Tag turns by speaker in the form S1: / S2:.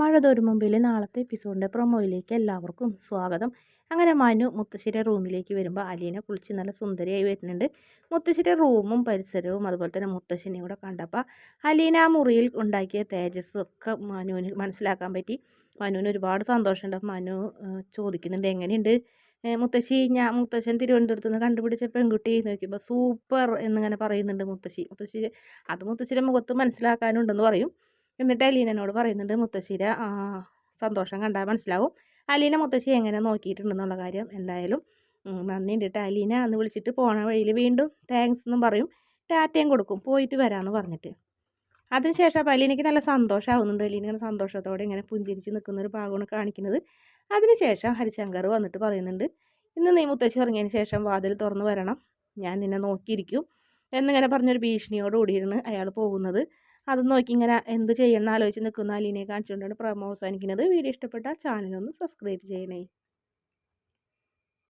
S1: മഴ തോരും മുമ്പിൽ നാളത്തെ എപ്പിസോഡിന്റെ പ്രൊമോയിലേക്ക് എല്ലാവർക്കും സ്വാഗതം. അങ്ങനെ മനു മുത്തശ്ശിയുടെ റൂമിലേക്ക് വരുമ്പോൾ അലീനെ കുളിച്ച് നല്ല സുന്ദരിയായി വരുന്നുണ്ട്. മുത്തശ്ശിയുടെ റൂമും പരിസരവും അതുപോലെ തന്നെ മുത്തശ്ശിനെയും കൂടെ കണ്ടപ്പോൾ അലീന ആ മുറിയിൽ ഉണ്ടാക്കിയ തേജസ്സും ഒക്കെ മനുവിന് മനസ്സിലാക്കാൻ പറ്റി. മനുവിന് ഒരുപാട് സന്തോഷമുണ്ട്. മനു ചോദിക്കുന്നുണ്ട് എങ്ങനെയുണ്ട്? മുത്തശ്ശി ഞാൻ മുത്തശ്ശൻ തിരുവനന്തപുരത്ത് നിന്ന് കണ്ടുപിടിച്ച പെൺകുട്ടി നോക്കിയപ്പോൾ സൂപ്പർ എന്നിങ്ങനെ പറയുന്നുണ്ട് മുത്തശ്ശി. മുത്തശ്ശി അത് മുത്തശ്ശിയുടെ മുഖത്ത് മനസ്സിലാക്കാനുണ്ടെന്ന് പറയും. എന്നിട്ട് അലീനനോട് പറയുന്നുണ്ട് മുത്തശ്ശിയുടെ സന്തോഷം കണ്ടാൽ മനസ്സിലാവും. അലീന മുത്തശ്ശി എങ്ങനെ നോക്കിയിട്ടുണ്ടെന്നുള്ള കാര്യം എന്തായാലും നന്ദി കേട്ടോ അലീന അന്ന് വിളിച്ചിട്ട് പോണ വഴിയിൽ വീണ്ടും താങ്ക്സ് എന്നും പറയും. ടാറ്റയും കൊടുക്കും. പോയിട്ട് വരാമെന്ന് പറഞ്ഞിട്ട്. അതിനുശേഷം അപ്പോൾ അലീനയ്ക്ക് നല്ല സന്തോഷമാവുന്നുണ്ട് അലീന ഇങ്ങനെ സന്തോഷത്തോടെ ഇങ്ങനെ പുഞ്ചിരിച്ച് നിൽക്കുന്ന ഒരു ഭാഗമാണ് കാണിക്കുന്നത്. അതിനുശേഷം ഹരിശങ്കർ വന്നിട്ട് പറയുന്നുണ്ട് ഇന്ന് നീ മുത്തശ്ശി ഇറങ്ങിയതിന് ശേഷം വാതിൽ തുറന്ന് വരണം. ഞാൻ നിന്നെ നോക്കിയിരിക്കും. എന്നിങ്ങനെ പറഞ്ഞൊരു ഭീഷണിയോട് കൂടിയിരുന്ന് അയാൾ പോകുന്നത്. അത് നോക്കി ഇങ്ങനെ എന്ത് ചെയ്യണം ആലോചിച്ച് നിൽക്കുന്ന. അലീനെ കാണിച്ചുകൊണ്ടാണ് പ്രമോ അവസാനിക്കുന്നത്. വീഡിയോ ഇഷ്ടപ്പെട്ടാൽ ചാനലൊന്ന് സബ്സ്ക്രൈബ് ചെയ്യണേ.